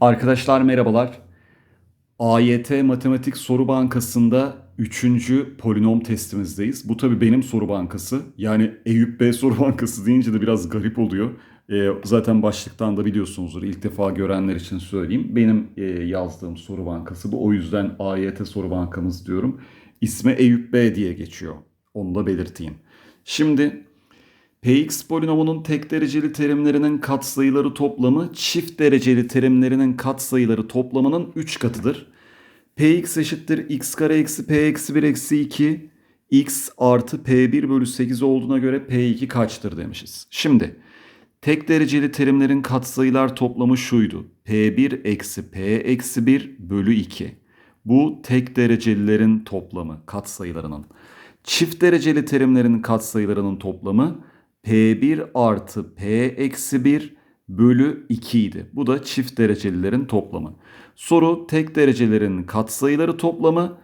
Arkadaşlar merhabalar. AYT Matematik Soru Bankası'nda 3. polinom testimizdeyiz. Bu tabii benim soru bankası. Yani Eyüp Bey soru bankası deyince de biraz garip oluyor. Ee, zaten başlıktan da biliyorsunuzdur. İlk defa görenler için söyleyeyim. Benim e, yazdığım soru bankası bu. O yüzden AYT soru bankamız diyorum. İsmi Eyüp Bey diye geçiyor. Onu da belirteyim. Şimdi Px polinomunun tek dereceli terimlerinin katsayıları toplamı çift dereceli terimlerinin katsayıları toplamının 3 katıdır. Px eşittir x kare eksi p eksi 1 eksi 2 x artı p1 bölü 8 olduğuna göre p2 kaçtır demişiz. Şimdi tek dereceli terimlerin katsayılar toplamı şuydu. p1 eksi p eksi 1 bölü 2. Bu tek derecelilerin toplamı katsayılarının. Çift dereceli terimlerin katsayılarının toplamı P1 artı P eksi 1 bölü 2 idi. Bu da çift derecelilerin toplamı. Soru tek derecelerin katsayıları toplamı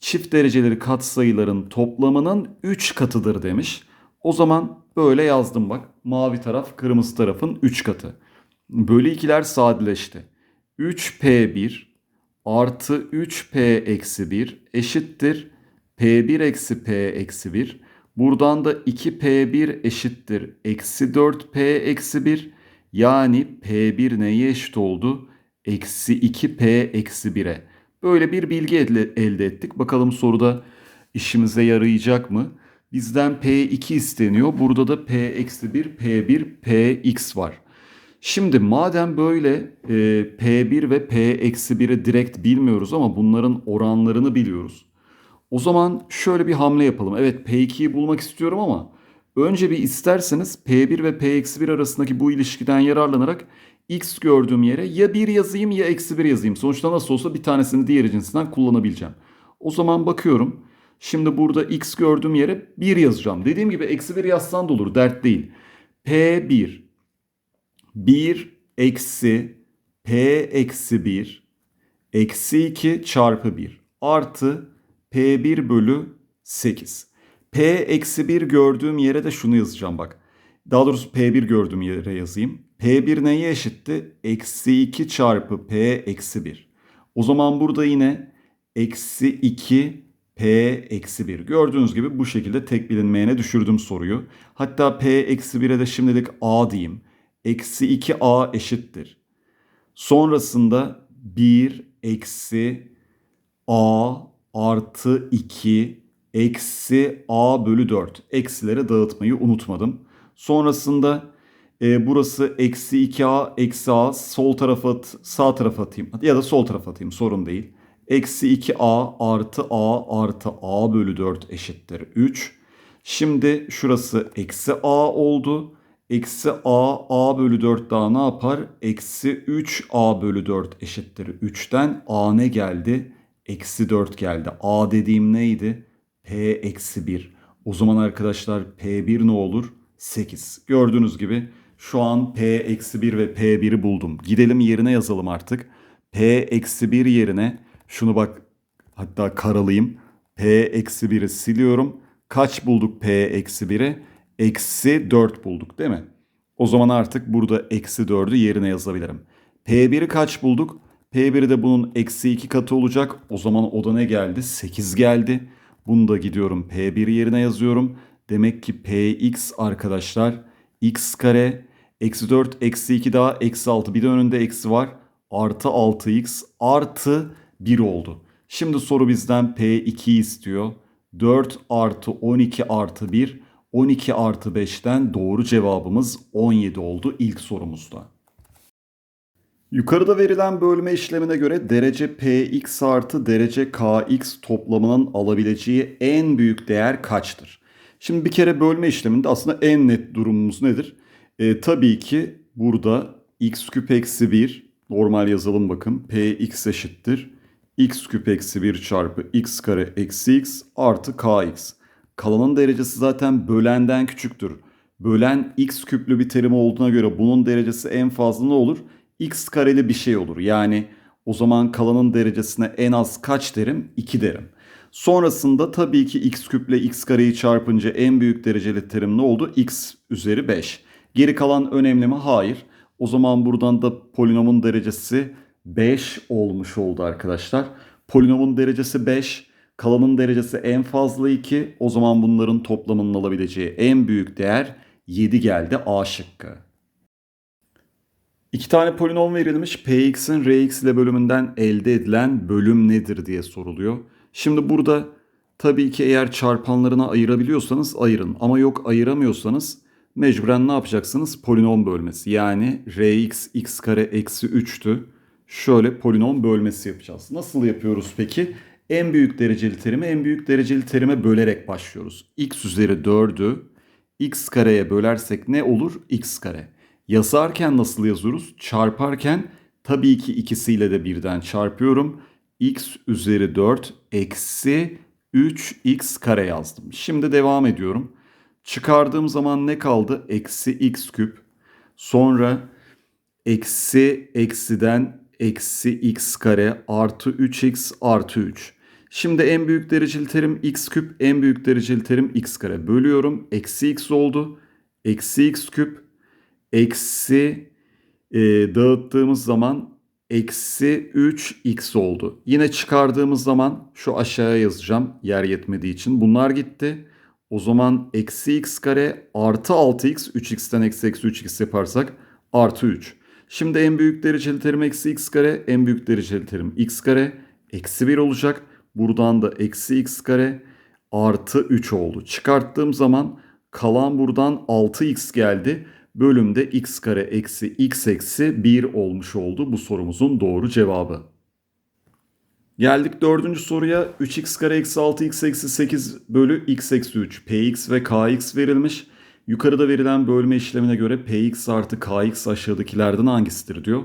çift dereceli katsayıların toplamının 3 katıdır demiş. O zaman böyle yazdım bak. Mavi taraf kırmızı tarafın 3 katı. Bölü 2'ler sadeleşti. 3P1 artı 3P eksi 1 eşittir P1 eksi P eksi 1 Buradan da 2P1 eşittir. Eksi 4P eksi 1. Yani P1 neye eşit oldu? Eksi 2P eksi 1'e. Böyle bir bilgi elde ettik. Bakalım soruda işimize yarayacak mı? Bizden P2 isteniyor. Burada da P eksi 1, P1, Px var. Şimdi madem böyle e, P1 ve P eksi 1'i direkt bilmiyoruz ama bunların oranlarını biliyoruz. O zaman şöyle bir hamle yapalım. Evet P2'yi bulmak istiyorum ama önce bir isterseniz P1 ve P-1 arasındaki bu ilişkiden yararlanarak x gördüğüm yere ya 1 yazayım ya eksi 1 yazayım. Sonuçta nasıl olsa bir tanesini diğer cinsinden kullanabileceğim. O zaman bakıyorum. Şimdi burada x gördüğüm yere 1 yazacağım. Dediğim gibi eksi 1 yazsan da olur dert değil. P1 1 eksi P eksi 1 eksi 2 çarpı 1 artı P1 bölü 8. P eksi 1 gördüğüm yere de şunu yazacağım bak. Daha doğrusu P1 gördüğüm yere yazayım. P1 neye eşitti? Eksi 2 çarpı P eksi 1. O zaman burada yine eksi 2 P eksi 1. Gördüğünüz gibi bu şekilde tek bilinmeyene düşürdüm soruyu. Hatta P eksi 1'e de şimdilik A diyeyim. Eksi 2A eşittir. Sonrasında 1 eksi A artı 2 eksi a bölü 4. Eksilere dağıtmayı unutmadım. Sonrasında e, burası eksi 2a eksi a sol tarafa at, sağ tarafa atayım ya da sol tarafa atayım sorun değil. Eksi 2a artı a artı a bölü 4 eşittir 3. Şimdi şurası eksi a oldu. Eksi a, a bölü 4 daha ne yapar? Eksi 3 a bölü 4 eşittir 3'ten a ne geldi? Eksi 4 geldi. A dediğim neydi? P eksi 1. O zaman arkadaşlar P1 ne olur? 8. Gördüğünüz gibi şu an P eksi 1 ve P1'i buldum. Gidelim yerine yazalım artık. P eksi 1 yerine şunu bak hatta karalayayım. P eksi 1'i siliyorum. Kaç bulduk P eksi 1'i? Eksi 4 bulduk değil mi? O zaman artık burada eksi 4'ü yerine yazabilirim. P1'i kaç bulduk? P1'i de bunun eksi 2 katı olacak. O zaman o da ne geldi? 8 geldi. Bunu da gidiyorum P1 yerine yazıyorum. Demek ki Px arkadaşlar x kare eksi 4 eksi 2 daha eksi 6 bir de önünde eksi var. Artı 6x artı 1 oldu. Şimdi soru bizden P2 istiyor. 4 artı 12 artı 1 12 artı 5'ten doğru cevabımız 17 oldu ilk sorumuzda. Yukarıda verilen bölme işlemine göre derece px artı derece kx toplamının alabileceği en büyük değer kaçtır? Şimdi bir kere bölme işleminde aslında en net durumumuz nedir? E, tabii ki burada x küp eksi 1 normal yazalım bakın px eşittir x küp eksi 1 çarpı x kare eksi x artı kx. Kalanın derecesi zaten bölenden küçüktür. Bölen x küplü bir terim olduğuna göre bunun derecesi en fazla ne olur? X kareli bir şey olur. Yani o zaman kalanın derecesine en az kaç derim? 2 derim. Sonrasında tabii ki x küple x kareyi çarpınca en büyük dereceli terim ne oldu? x üzeri 5. Geri kalan önemli mi? Hayır. O zaman buradan da polinomun derecesi 5 olmuş oldu arkadaşlar. Polinomun derecesi 5, kalanın derecesi en fazla 2. O zaman bunların toplamının alabileceği en büyük değer 7 geldi A şıkkı. İki tane polinom verilmiş. Px'in Rx ile bölümünden elde edilen bölüm nedir diye soruluyor. Şimdi burada tabii ki eğer çarpanlarına ayırabiliyorsanız ayırın. Ama yok ayıramıyorsanız mecburen ne yapacaksınız? Polinom bölmesi. Yani Rx x kare eksi 3'tü. Şöyle polinom bölmesi yapacağız. Nasıl yapıyoruz peki? En büyük dereceli terimi en büyük dereceli terime bölerek başlıyoruz. x üzeri 4'ü x kareye bölersek ne olur? x kare. Yazarken nasıl yazıyoruz? Çarparken tabii ki ikisiyle de birden çarpıyorum. x üzeri 4 eksi 3x kare yazdım. Şimdi devam ediyorum. Çıkardığım zaman ne kaldı? Eksi x küp. Sonra eksi eksiden eksi x kare artı 3x artı 3. Şimdi en büyük dereceli terim x küp, en büyük dereceli terim x kare. Bölüyorum. Eksi x oldu. Eksi x küp eksi e, dağıttığımız zaman eksi 3x oldu. Yine çıkardığımız zaman şu aşağıya yazacağım yer yetmediği için. Bunlar gitti. O zaman eksi x kare artı 6x 3x'ten eksi eksi 3x yaparsak artı 3. Şimdi en büyük dereceli terim eksi x kare en büyük dereceli terim x kare eksi 1 olacak. Buradan da eksi x kare artı 3 oldu. Çıkarttığım zaman kalan buradan 6x geldi bölümde x kare eksi x eksi 1 olmuş oldu bu sorumuzun doğru cevabı. Geldik dördüncü soruya. 3x kare eksi 6x eksi 8 bölü x eksi 3. px ve kx verilmiş. Yukarıda verilen bölme işlemine göre px artı kx aşağıdakilerden hangisidir diyor.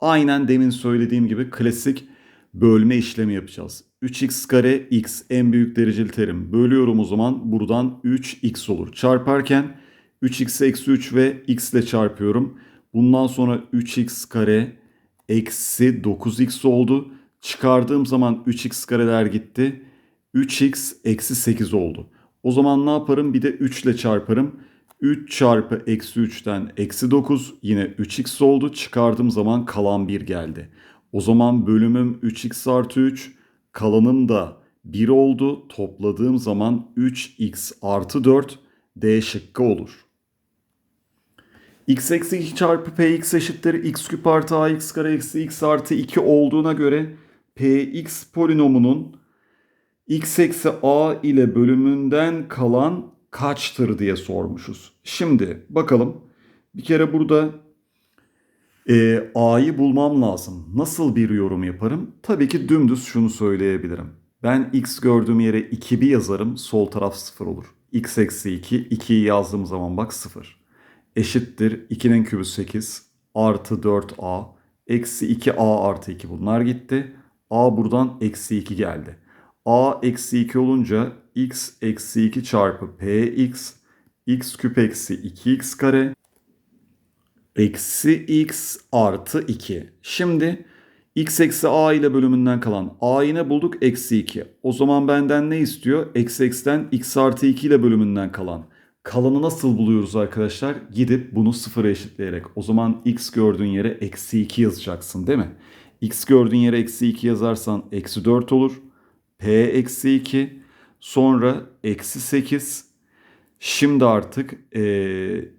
Aynen demin söylediğim gibi klasik bölme işlemi yapacağız. 3x kare x en büyük dereceli terim. Bölüyorum o zaman buradan 3x olur. Çarparken 3x eksi 3 ve x ile çarpıyorum. Bundan sonra 3x kare eksi 9x oldu. Çıkardığım zaman 3x kareler gitti. 3x eksi 8 oldu. O zaman ne yaparım? Bir de 3 ile çarparım. 3 çarpı eksi 3'ten eksi 9 yine 3x oldu. Çıkardığım zaman kalan 1 geldi. O zaman bölümüm 3x artı 3. Kalanım da 1 oldu. Topladığım zaman 3x artı 4 D şıkkı olur x eksi 2 çarpı px eşittir x küp artı ax kare eksi x artı 2 olduğuna göre px polinomunun x eksi a ile bölümünden kalan kaçtır diye sormuşuz. Şimdi bakalım bir kere burada e, a'yı bulmam lazım. Nasıl bir yorum yaparım? Tabii ki dümdüz şunu söyleyebilirim. Ben x gördüğüm yere 2 bir yazarım sol taraf 0 olur. x eksi 2 2'yi yazdığım zaman bak 0 eşittir 2'nin kübü 8 artı 4a eksi 2a artı 2 bunlar gitti. a buradan eksi 2 geldi. a eksi 2 olunca x eksi 2 çarpı px x küp eksi 2x kare eksi x artı 2. Şimdi x eksi a ile bölümünden kalan a yine bulduk eksi 2. O zaman benden ne istiyor? Eksi x'ten x artı 2 ile bölümünden kalan. Kalanı nasıl buluyoruz arkadaşlar? Gidip bunu sıfıra eşitleyerek. O zaman x gördüğün yere eksi 2 yazacaksın değil mi? x gördüğün yere eksi 2 yazarsan eksi 4 olur. p eksi 2 sonra eksi 8 Şimdi artık e,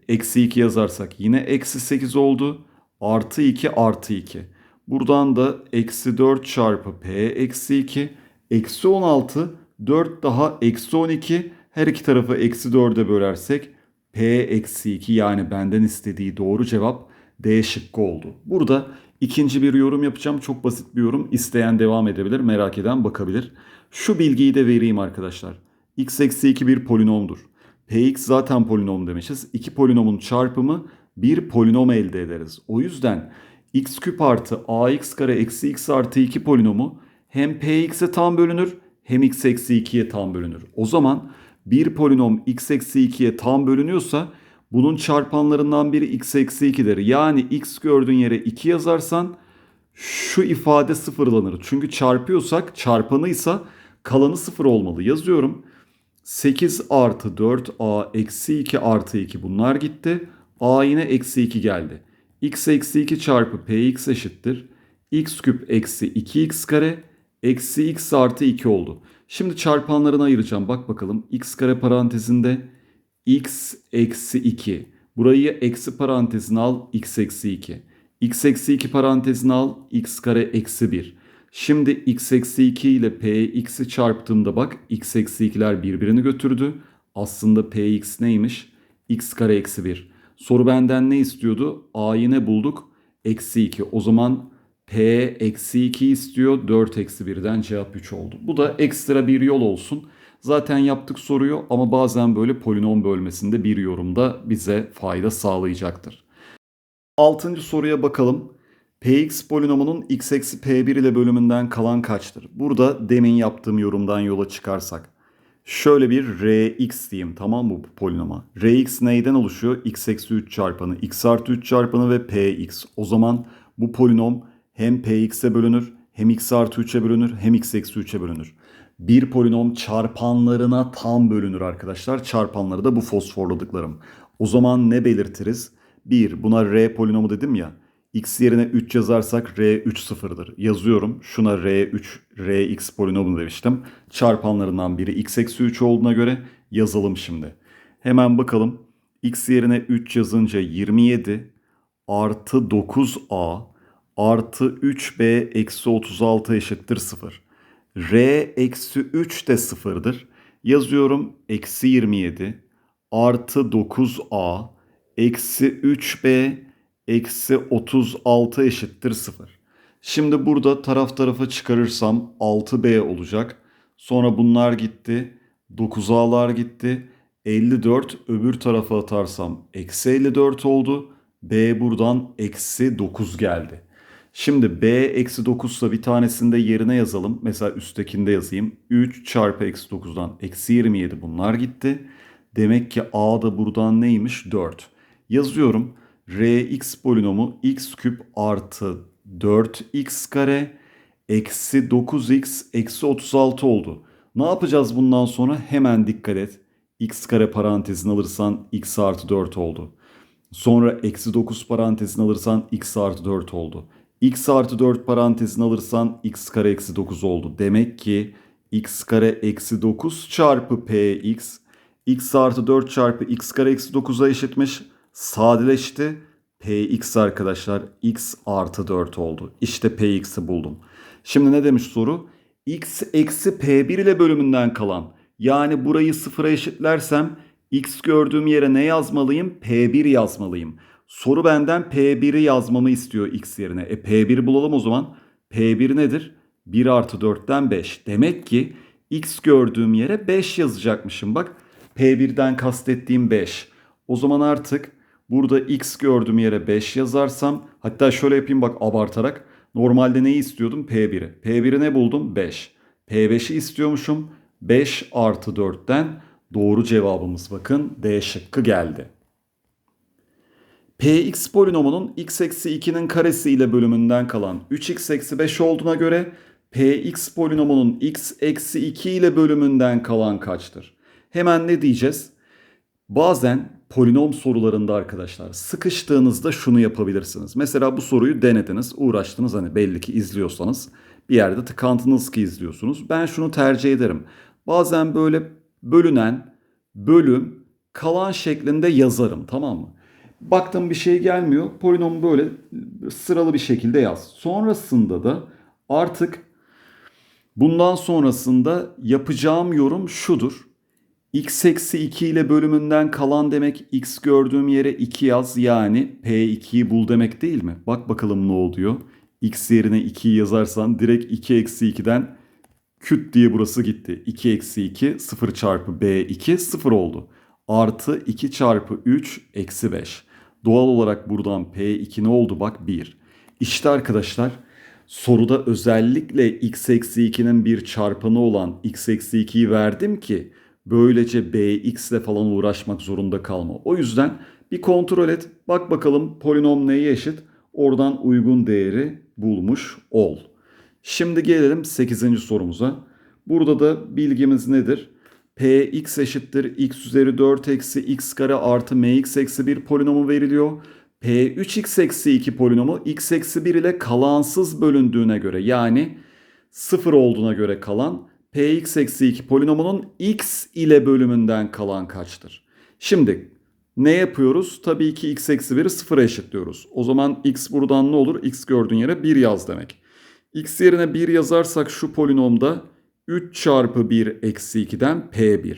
eksi 2 yazarsak yine eksi 8 oldu. Artı 2 artı 2. Buradan da eksi 4 çarpı p eksi 2. Eksi 16 4 daha eksi 12 her iki tarafı eksi 4'e bölersek P eksi 2 yani benden istediği doğru cevap D şıkkı oldu. Burada ikinci bir yorum yapacağım. Çok basit bir yorum. İsteyen devam edebilir. Merak eden bakabilir. Şu bilgiyi de vereyim arkadaşlar. x eksi 2 bir polinomdur. Px zaten polinom demişiz. İki polinomun çarpımı bir polinom elde ederiz. O yüzden x küp artı ax kare eksi x artı 2 polinomu hem px'e tam bölünür hem x eksi 2'ye tam bölünür. O zaman bir polinom x eksi 2'ye tam bölünüyorsa bunun çarpanlarından biri x eksi 2'dir. Yani x gördüğün yere 2 yazarsan şu ifade sıfırlanır. Çünkü çarpıyorsak çarpanıysa kalanı sıfır olmalı. Yazıyorum. 8 artı 4a eksi 2 artı 2 bunlar gitti. a yine eksi 2 geldi. x eksi 2 çarpı px eşittir. x küp eksi 2x kare eksi x artı 2 oldu. Şimdi çarpanlarını ayıracağım. Bak bakalım x kare parantezinde x eksi 2. Burayı eksi parantezine al x eksi 2. x eksi 2 parantezine al x kare eksi 1. Şimdi x eksi 2 ile px'i çarptığımda bak x eksi 2'ler birbirini götürdü. Aslında px neymiş? x kare eksi 1. Soru benden ne istiyordu? A'yı ne bulduk? Eksi 2. O zaman p eksi 2 istiyor. 4 eksi 1'den cevap 3 oldu. Bu da ekstra bir yol olsun. Zaten yaptık soruyu ama bazen böyle polinom bölmesinde bir yorumda bize fayda sağlayacaktır. Altıncı soruya bakalım. Px polinomunun x eksi p1 ile bölümünden kalan kaçtır? Burada demin yaptığım yorumdan yola çıkarsak. Şöyle bir rx diyeyim tamam mı bu polinoma? rx neyden oluşuyor? x eksi 3 çarpanı, x artı 3 çarpanı ve px. O zaman bu polinom hem px'e bölünür, hem x artı 3'e bölünür, hem x eksi 3'e bölünür. Bir polinom çarpanlarına tam bölünür arkadaşlar. Çarpanları da bu fosforladıklarım. O zaman ne belirtiriz? 1. Buna r polinomu dedim ya. x yerine 3 yazarsak r 3 sıfırdır. Yazıyorum. Şuna r3, rx polinomu demiştim. Çarpanlarından biri x eksi 3 olduğuna göre yazalım şimdi. Hemen bakalım. x yerine 3 yazınca 27 artı 9a artı 3b eksi 36 eşittir 0. r eksi 3 de sıfırdır. Yazıyorum eksi 27 artı 9a eksi 3b eksi 36 eşittir 0. Şimdi burada taraf tarafa çıkarırsam 6b olacak. Sonra bunlar gitti. 9a'lar gitti. 54 öbür tarafa atarsam eksi 54 oldu. b buradan eksi 9 geldi. Şimdi b eksi 9 ise bir tanesini de yerine yazalım. Mesela üsttekinde yazayım. 3 çarpı eksi 9'dan eksi 27 bunlar gitti. Demek ki a da buradan neymiş? 4. Yazıyorum. rx polinomu x küp artı 4x kare eksi 9x eksi 36 oldu. Ne yapacağız bundan sonra? Hemen dikkat et. x kare parantezini alırsan x artı 4 oldu. Sonra eksi 9 parantezini alırsan x artı 4 oldu. X artı 4 parantezini alırsan x kare eksi 9 oldu. Demek ki x kare eksi 9 çarpı px x artı 4 çarpı x kare eksi 9'a eşitmiş. Sadeleşti. px arkadaşlar x artı 4 oldu. İşte px'i buldum. Şimdi ne demiş soru? x eksi p1 ile bölümünden kalan. Yani burayı sıfıra eşitlersem x gördüğüm yere ne yazmalıyım? P1 yazmalıyım. Soru benden P1'i yazmamı istiyor x yerine. E P1 bulalım o zaman. P1 nedir? 1 artı 4'ten 5. Demek ki x gördüğüm yere 5 yazacakmışım. Bak P1'den kastettiğim 5. O zaman artık burada x gördüğüm yere 5 yazarsam hatta şöyle yapayım bak abartarak. Normalde neyi istiyordum? P1'i. P1'i ne buldum? 5. P5'i istiyormuşum. 5 artı 4'ten doğru cevabımız bakın D şıkkı geldi. Px polinomunun x eksi 2'nin karesi ile bölümünden kalan 3x eksi 5 olduğuna göre Px polinomunun x eksi 2 ile bölümünden kalan kaçtır? Hemen ne diyeceğiz? Bazen polinom sorularında arkadaşlar sıkıştığınızda şunu yapabilirsiniz. Mesela bu soruyu denediniz, uğraştınız hani belli ki izliyorsanız bir yerde tıkantınız ki izliyorsunuz. Ben şunu tercih ederim. Bazen böyle bölünen, bölüm, kalan şeklinde yazarım tamam mı? Baktım bir şey gelmiyor. Polinomu böyle sıralı bir şekilde yaz. Sonrasında da artık bundan sonrasında yapacağım yorum şudur. x eksi 2 ile bölümünden kalan demek x gördüğüm yere 2 yaz yani p2'yi bul demek değil mi? Bak bakalım ne oluyor. x yerine 2'yi yazarsan direkt 2 eksi 2'den küt diye burası gitti. 2 eksi 2 0 çarpı b2 0 oldu. Artı 2 çarpı 3 eksi 5. Doğal olarak buradan P2 ne oldu bak 1. İşte arkadaşlar soruda özellikle x eksi 2'nin bir çarpanı olan x eksi 2'yi verdim ki böylece bx ile falan uğraşmak zorunda kalma. O yüzden bir kontrol et. Bak bakalım polinom neye eşit? Oradan uygun değeri bulmuş ol. Şimdi gelelim 8. sorumuza. Burada da bilgimiz nedir? Px eşittir x üzeri 4 eksi x kare artı mx eksi 1 polinomu veriliyor. P3x eksi 2 polinomu x eksi 1 ile kalansız bölündüğüne göre yani 0 olduğuna göre kalan Px eksi 2 polinomunun x ile bölümünden kalan kaçtır? Şimdi ne yapıyoruz? Tabii ki x eksi 1'i 0'a eşitliyoruz. O zaman x buradan ne olur? x gördüğün yere 1 yaz demek. x yerine 1 yazarsak şu polinomda 3 çarpı 1 eksi 2'den P1.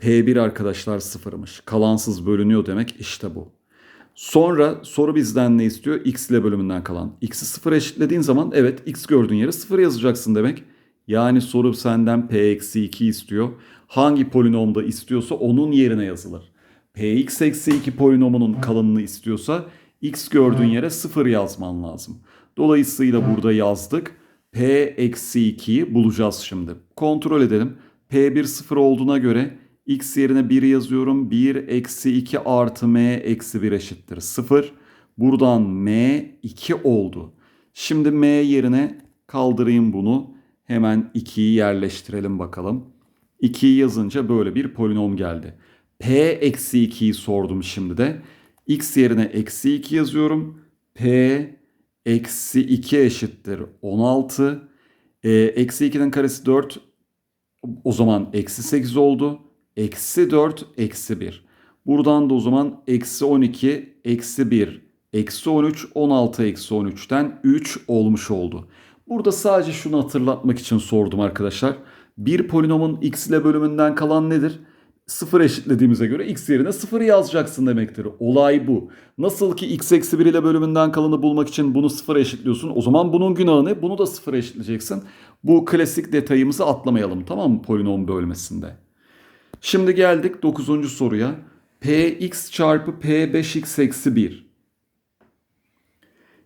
P1 arkadaşlar sıfırmış. Kalansız bölünüyor demek işte bu. Sonra soru bizden ne istiyor? X ile bölümünden kalan. X'i sıfır eşitlediğin zaman evet x gördüğün yere sıfır yazacaksın demek. Yani soru senden P eksi 2 istiyor. Hangi polinomda istiyorsa onun yerine yazılır. Px eksi 2 polinomunun kalanını istiyorsa x gördüğün yere sıfır yazman lazım. Dolayısıyla burada yazdık. P eksi 2'yi bulacağız şimdi. Kontrol edelim. P1 sıfır olduğuna göre x yerine 1 yazıyorum. 1 eksi 2 artı m eksi 1 eşittir 0. Buradan m 2 oldu. Şimdi m yerine kaldırayım bunu. Hemen 2'yi yerleştirelim bakalım. 2'yi yazınca böyle bir polinom geldi. P eksi 2'yi sordum şimdi de. X yerine eksi 2 yazıyorum. P eksi 2 eşittir 16. E, eksi 2'nin karesi 4. O zaman eksi 8 oldu. Eksi 4 eksi 1. Buradan da o zaman eksi 12 eksi 1 eksi 13 16 eksi 13'ten 3 olmuş oldu. Burada sadece şunu hatırlatmak için sordum arkadaşlar. Bir polinomun x ile bölümünden kalan nedir? 0 eşitlediğimize göre x yerine 0 yazacaksın demektir. Olay bu. Nasıl ki x eksi 1 ile bölümünden kalanı bulmak için bunu 0 eşitliyorsun. O zaman bunun günahı ne? Bunu da 0 eşitleyeceksin. Bu klasik detayımızı atlamayalım tamam mı polinom bölmesinde. Şimdi geldik 9. soruya. px çarpı p5x eksi 1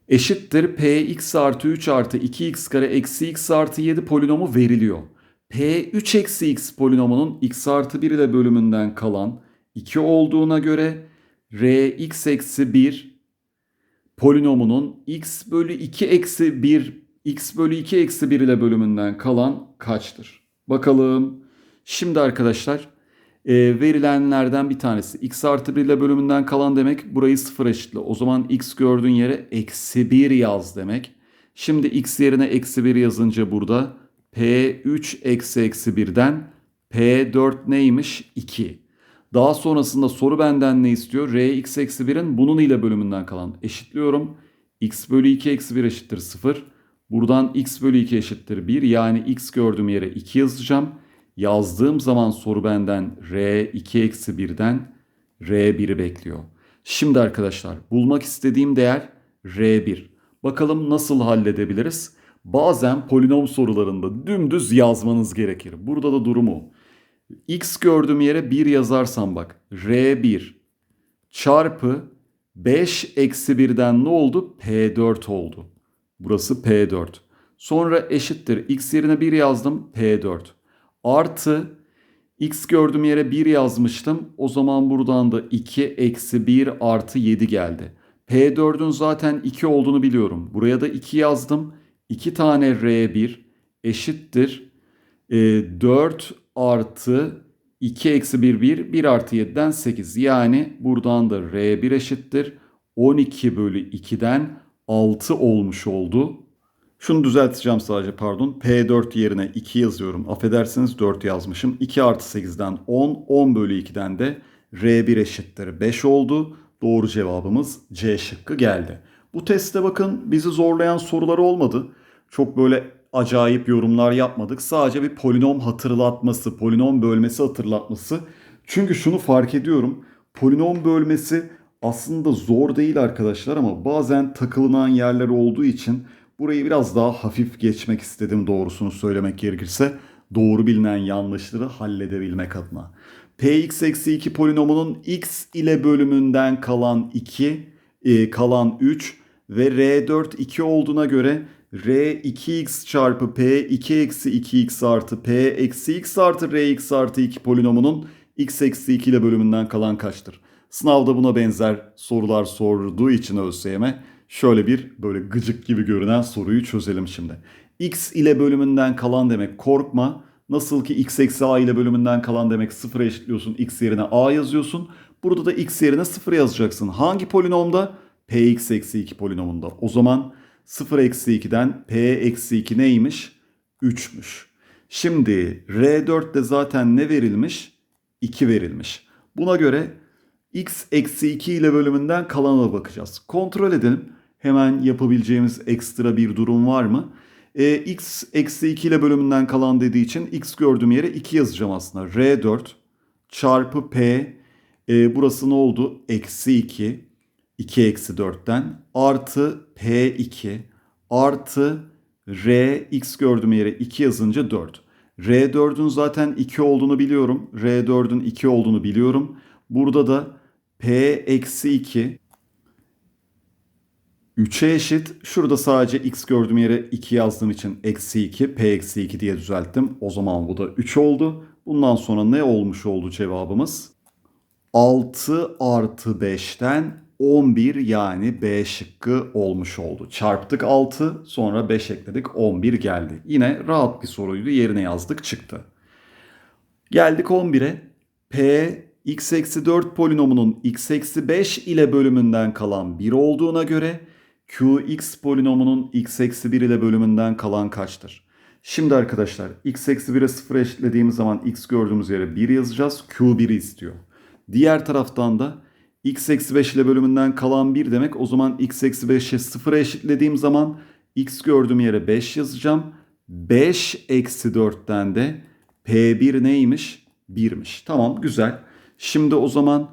eşittir px artı 3 artı 2x kare eksi x artı 7 polinomu veriliyor. P3 eksi x polinomunun x artı 1 ile bölümünden kalan 2 olduğuna göre rx eksi 1 polinomunun x bölü 2 eksi 1 x bölü 2 eksi 1 ile bölümünden kalan kaçtır? Bakalım. Şimdi arkadaşlar e, verilenlerden bir tanesi x artı 1 ile bölümünden kalan demek burayı sıfır eşitle. O zaman x gördüğün yere eksi 1 yaz demek. Şimdi x yerine eksi 1 yazınca burada p3 eksi eksi 1'den p4 neymiş? 2. Daha sonrasında soru benden ne istiyor? rx eksi 1'in bunun ile bölümünden kalan eşitliyorum. x bölü 2 eksi 1 eşittir 0. Buradan x bölü 2 eşittir 1. Yani x gördüğüm yere 2 yazacağım. Yazdığım zaman soru benden R2 eksi 1'den R1'i bekliyor. Şimdi arkadaşlar bulmak istediğim değer R1. Bakalım nasıl halledebiliriz? Bazen polinom sorularında dümdüz yazmanız gerekir. Burada da durumu. X gördüğüm yere 1 yazarsam bak. R1 çarpı 5 eksi 1'den ne oldu? P4 oldu. Burası P4. Sonra eşittir. X yerine 1 yazdım. P4 artı x gördüğüm yere 1 yazmıştım. O zaman buradan da 2 eksi 1 artı 7 geldi. P4'ün zaten 2 olduğunu biliyorum. Buraya da 2 yazdım. 2 tane R1 eşittir. E, 4 artı 2 eksi 1 1 1 artı 7'den 8. Yani buradan da R1 eşittir. 12 bölü 2'den 6 olmuş oldu. Şunu düzelteceğim sadece pardon. P4 yerine 2 yazıyorum. Affedersiniz 4 yazmışım. 2 artı 8'den 10. 10 bölü 2'den de R1 eşittir 5 oldu. Doğru cevabımız C şıkkı geldi. Bu testte bakın bizi zorlayan sorular olmadı. Çok böyle acayip yorumlar yapmadık. Sadece bir polinom hatırlatması, polinom bölmesi hatırlatması. Çünkü şunu fark ediyorum. Polinom bölmesi aslında zor değil arkadaşlar ama bazen takılınan yerler olduğu için Burayı biraz daha hafif geçmek istedim doğrusunu söylemek gerekirse. Doğru bilinen yanlışları halledebilmek adına. Px eksi 2 polinomunun x ile bölümünden kalan 2, e, kalan 3 ve R4 2 olduğuna göre R 2x çarpı P 2 eksi 2x artı P eksi x artı Rx artı 2 polinomunun x eksi 2 ile bölümünden kalan kaçtır? Sınavda buna benzer sorular sorduğu için ÖSYM şöyle bir böyle gıcık gibi görünen soruyu çözelim şimdi. X ile bölümünden kalan demek korkma. Nasıl ki x eksi a ile bölümünden kalan demek sıfıra eşitliyorsun. x yerine a yazıyorsun. Burada da x yerine sıfır yazacaksın. Hangi polinomda? px eksi 2 polinomunda. O zaman 0 eksi 2'den p eksi 2 neymiş? 3'müş. Şimdi R4'te zaten ne verilmiş? 2 verilmiş. Buna göre x eksi 2 ile bölümünden kalana bakacağız. Kontrol edelim. Hemen yapabileceğimiz ekstra bir durum var mı? E, x eksi 2 ile bölümünden kalan dediği için x gördüğüm yere 2 yazacağım aslında. R4 çarpı P e, burası ne oldu? Eksi 2 2 eksi 4'ten artı P2 artı R x gördüğüm yere 2 yazınca 4. R4'ün zaten 2 olduğunu biliyorum. R4'ün 2 olduğunu biliyorum. Burada da P eksi 2 3'e eşit. Şurada sadece x gördüğüm yere 2 yazdığım için eksi 2, p eksi 2 diye düzelttim. O zaman bu da 3 oldu. Bundan sonra ne olmuş oldu cevabımız? 6 artı 5'ten 11 yani B şıkkı olmuş oldu. Çarptık 6 sonra 5 ekledik 11 geldi. Yine rahat bir soruydu yerine yazdık çıktı. Geldik 11'e. P x eksi 4 polinomunun x eksi 5 ile bölümünden kalan 1 olduğuna göre qx polinomunun x eksi 1 ile bölümünden kalan kaçtır? Şimdi arkadaşlar x eksi 1'e 0 eşitlediğimiz zaman x gördüğümüz yere 1 yazacağız. Q1'i istiyor. Diğer taraftan da x eksi 5 ile bölümünden kalan 1 demek. O zaman x eksi 5'e 0 eşitlediğim zaman x gördüğüm yere 5 yazacağım. 5 eksi 4'ten de P1 neymiş? 1'miş. Tamam güzel. Şimdi o zaman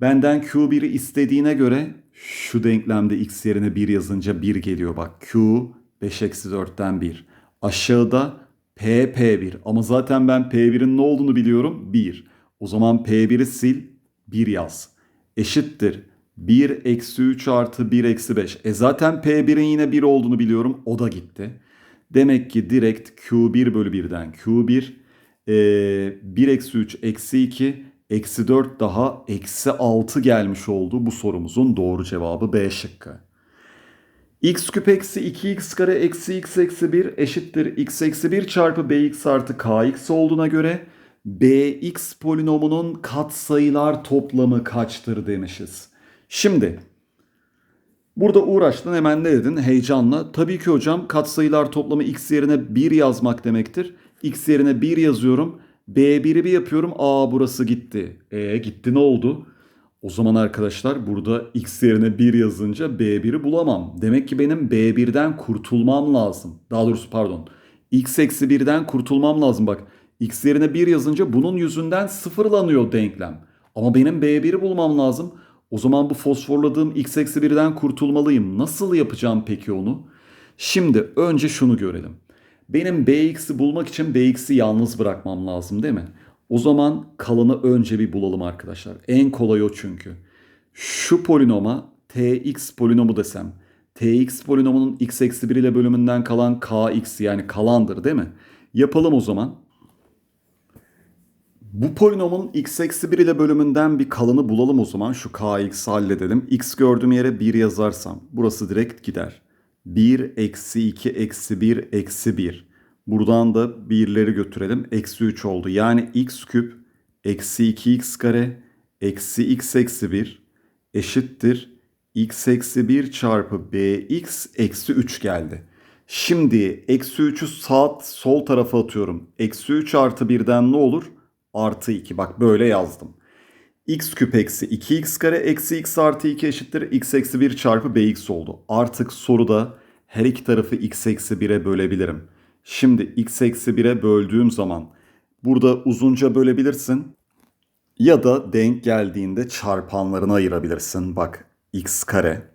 benden Q1'i istediğine göre şu denklemde x yerine 1 yazınca 1 geliyor. Bak Q 5 eksi 4'ten 1. Aşağıda P P1 ama zaten ben P1'in ne olduğunu biliyorum 1. O zaman P1'i sil 1 yaz. Eşittir 1 eksi 3 artı 1 eksi 5. E zaten P1'in yine 1 olduğunu biliyorum o da gitti. Demek ki direkt Q1 bölü 1'den Q1 e, 1 eksi 3 eksi 2 eksi 4 daha eksi 6 gelmiş oldu. Bu sorumuzun doğru cevabı B şıkkı. x küp eksi 2x kare eksi x eksi 1 eşittir x eksi 1 çarpı bx artı kx olduğuna göre bx polinomunun katsayılar toplamı kaçtır demişiz. Şimdi burada uğraştın hemen ne dedin heyecanla. Tabii ki hocam katsayılar toplamı x yerine 1 yazmak demektir. x yerine 1 yazıyorum. B1'i bir yapıyorum. Aa burası gitti. E gitti ne oldu? O zaman arkadaşlar burada x yerine 1 yazınca B1'i bulamam. Demek ki benim B1'den kurtulmam lazım. Daha doğrusu pardon. x eksi 1'den kurtulmam lazım. Bak x yerine 1 yazınca bunun yüzünden sıfırlanıyor denklem. Ama benim B1'i bulmam lazım. O zaman bu fosforladığım x eksi 1'den kurtulmalıyım. Nasıl yapacağım peki onu? Şimdi önce şunu görelim. Benim bx'i bulmak için bx'i yalnız bırakmam lazım değil mi? O zaman kalanı önce bir bulalım arkadaşlar. En kolay o çünkü. Şu polinoma tx polinomu desem. tx polinomunun x eksi 1 ile bölümünden kalan kx yani kalandır değil mi? Yapalım o zaman. Bu polinomun x eksi 1 ile bölümünden bir kalanı bulalım o zaman. Şu kx'i halledelim. x gördüğüm yere 1 yazarsam burası direkt gider. 1 eksi 2 eksi 1 eksi 1. Buradan da 1'leri götürelim. Eksi 3 oldu. Yani x küp eksi 2x kare eksi x eksi 1 eşittir. x eksi 1 çarpı bx eksi 3 geldi. Şimdi eksi 3'ü sağ sol tarafa atıyorum. Eksi 3 artı 1'den ne olur? Artı 2. Bak böyle yazdım. x küp eksi 2x kare eksi x artı 2 eşittir. x eksi 1 çarpı bx oldu. Artık soruda her iki tarafı x eksi 1'e bölebilirim. Şimdi x eksi 1'e böldüğüm zaman burada uzunca bölebilirsin. Ya da denk geldiğinde çarpanlarına ayırabilirsin. Bak x kare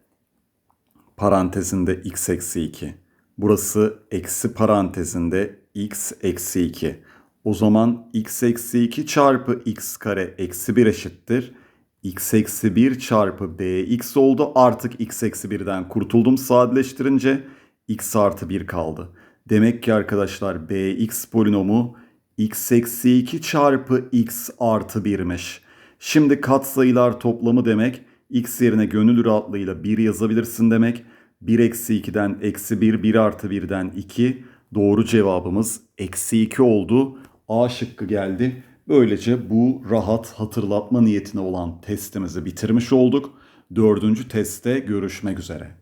parantezinde x eksi 2. Burası eksi parantezinde x eksi 2. O zaman x eksi 2 çarpı x kare eksi 1 eşittir. x eksi 1 çarpı bx oldu. Artık x eksi 1'den kurtuldum sadeleştirince x artı 1 kaldı. Demek ki arkadaşlar bx polinomu x eksi 2 çarpı x artı 1'miş. Şimdi katsayılar toplamı demek x yerine gönül rahatlığıyla 1 yazabilirsin demek. 1 eksi 2'den eksi 1, 1 artı 1'den 2. Doğru cevabımız eksi 2 oldu. A şıkkı geldi. Böylece bu rahat hatırlatma niyetine olan testimizi bitirmiş olduk. dördüncü testte görüşmek üzere.